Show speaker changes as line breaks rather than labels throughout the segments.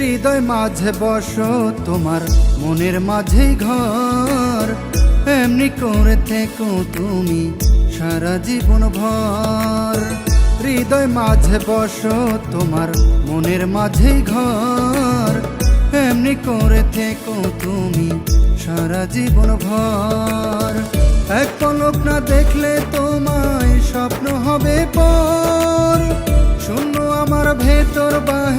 হৃদয় মাঝে বসো তোমার, মনের মাঝেই ঘর। এমনি করে থেকো তুমি সারা জীবন ভর। হৃদয় মাঝে বসো তোমার, মনের মাঝেই ঘর। এমনি করে থেকো তুমি সারা জীবন ভর। এক পলক না দেখলে তোমায় স্বপ্ন হবে পর। শূন্য আমার ভেতর বাহির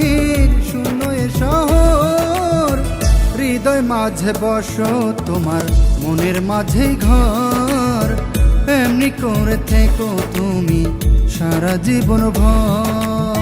হৃদয় মাঝে বসো তোমার মনের মাঝেই ঘর। এমনি করে থেকো তুমি সারা জীবন ভর।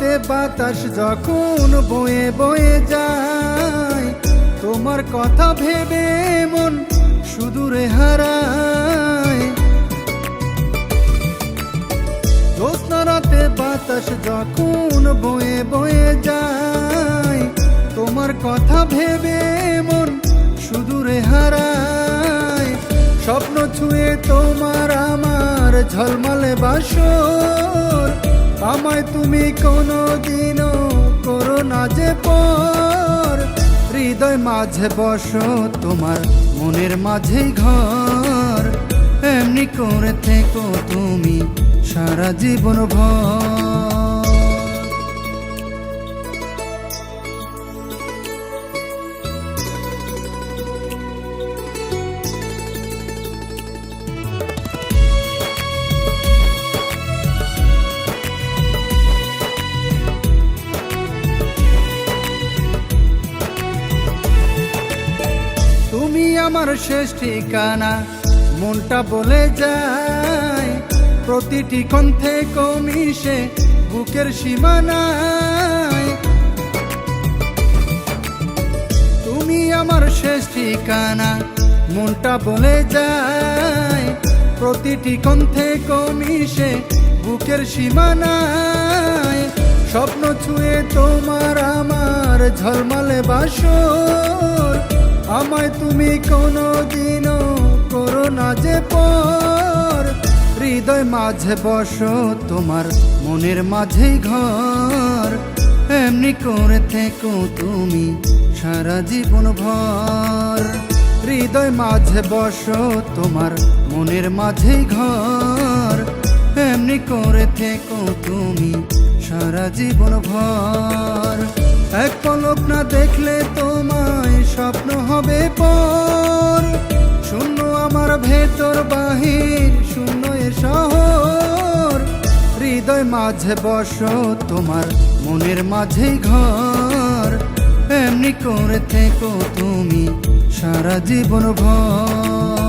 জ্যোৎস্না বাতাস যখন বয়ে বয়ে যায়, তোমার কথা ভেবে মন সুদূরে হারায়। রাতে বাতাস যখন বয়ে বয়ে যায়, তোমার কথা ভেবে মন সুদূরে হারায়। স্বপ্ন ছুঁয়ে তোমার আমার ঝলমলে বাসর আমায় তুমি কোনো দিনও করো না যে পর। হৃদয় মাঝে বসো, তোমার মনের মাঝে ঘর। এমনি করে থেকো তুমি সারা জীবন ভর তুমি আমার শেষ ঠিকানা। মনটা বলে যায়, প্রতিটি কণ্ঠে কমিশে বুকের সীমানায়। তুমি আমার শেষ ঠিকানা, মনটা বলে যায়, প্রতিটি কণ্ঠে কমিশে বুকের সীমানায়। স্বপ্ন ছুঁয়ে তোমার আমার ঝলমলে বাসর আমায় তুমি কোনো দিনও করো না যে পর। হৃদয় মাঝে বসো, তোমার মনের মাঝেই ঘর। এমনি করে থেকো তুমি সারা জীবন ভর। হৃদয় মাঝে বসো, তোমার মনের মাঝেই ঘর। এমনি করে থেকো তুমি সারা জীবন ভর। এক পলক না দেখলে তোমায় স্বপ্ন হবে পর। শূন্য আমার ভেতর বাহির, শূন্য এ শহর। হৃদয় মাঝে বস, তোমার মনের মাঝে ঘর। এমনি করে থেকো তুমি, সারা জীবন ভর।